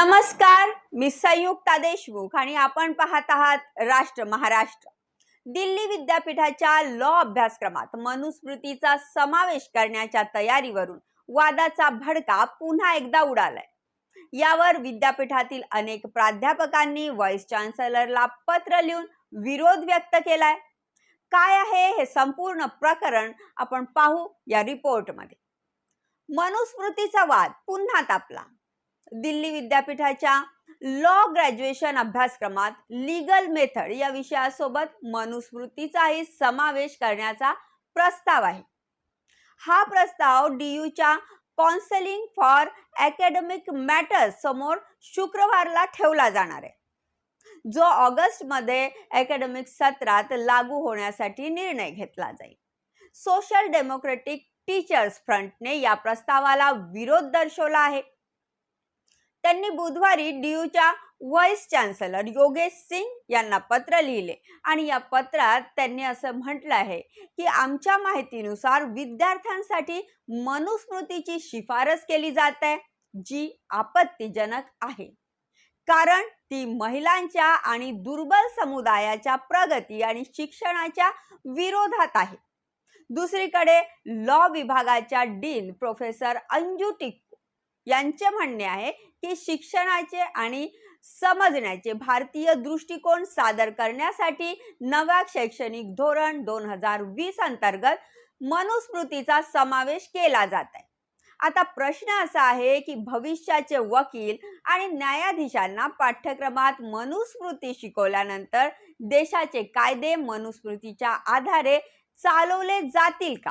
नमस्कार मी संयुक्ता देशमुख आणि आपण पाहत आहात राष्ट्र महाराष्ट्र. दिल्ली विद्यापीठाच्या लॉ अभ्यासक्रमात मनुस्मृतीचा समावेश करण्याच्या तयारीवरून वादाचा भडका पुन्हा एकदा उडालाय. यावर विद्यापीठातील अनेक प्राध्यापकांनी व्हाईस चान्सलरला पत्र लिहून विरोध व्यक्त केलाय. काय आहे हे संपूर्ण प्रकरण आपण पाहू या रिपोर्टमध्ये मनुस्मृतीचा वाद पुन्हा तापला. दिल्ली विद्यापीठाच्या लॉ ग्रॅज्युएशन अभ्यासक्रमात लीगल मेथड या विषयासोबत मनुस्मृतीचाही समावेश करण्याचा प्रस्ताव आहे. हा प्रस्ताव डीयूच्या काउन्सिलिंग फॉर अकॅडमिक मॅटर्स समोर शुक्रवारला ठेवला जाणार आहे. जो ऑगस्टमध्ये अकॅडमिक सत्रात लागू होण्यासाठी निर्णय घेतला जाईल. सोशल डेमोक्रेटिक टीचर्स फ्रंटने या प्रस्तावाला विरोध दर्शवला आहे. त्यांनी बुधवारी डीयूच्या व्हाईस चान्सलर योगेश सिंग यांना पत्र लिहिले. आणि या पत्रात त्यांनी असं म्हटलं आहे की आमच्या माहितीनुसार विद्यार्थ्यांसाठी मनुस्मृतीची शिफारस केली जात आहे जी आपत्तीजनक आहे. कारण ती महिलांच्या आणि दुर्बल समुदायाच्या प्रगती आणि शिक्षणाच्या विरोधात आहे. दुसरीकडे लॉ विभागाच्या डीन प्रोफेसर अंजू टिक यांचे म्हणणे आहे की शिक्षणाचे आणि समजण्याचे भारतीय दृष्टिकोन सादर करण्यासाठी नव्या शैक्षणिक धोरण दोन हजार वीस अंतर्गत मनुस्मृतीचा समावेश केला जात आहे. आता प्रश्न असा आहे की भविष्याचे वकील आणि न्यायाधीशांना पाठ्यक्रमात मनुस्मृती शिकवल्यानंतर देशाचे कायदे मनुस्मृतीच्या आधारे चालवले जातील का?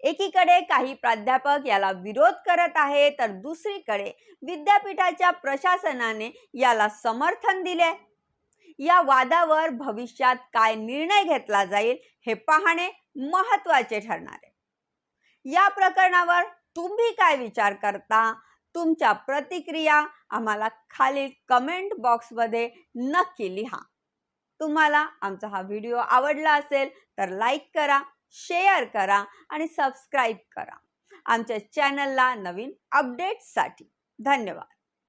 एकीकडे काही प्राध्यापक याला विरोध करत आहे तर दुसरीकडे विद्यापीठाच्या प्रशासनाने याला समर्थन दिले या वादावर भविष्यात काय निर्णय घेतला जाईल हे पाहणे महत्त्वाचे ठरणार आहे. या प्रकरणावर तुम्ही काय विचार करता? तुमच्या प्रतिक्रिया आम्हाला खालील कमेंट बॉक्समध्ये नक्की लिहा. तुम्हाला आमचा हा व्हिडिओ आवडला असेल तर लाईक करा. शेअर करा आणि सबस्क्राईब करा. आमच्या चॅनलला नवीन अपडेट्ससाठी धन्यवाद.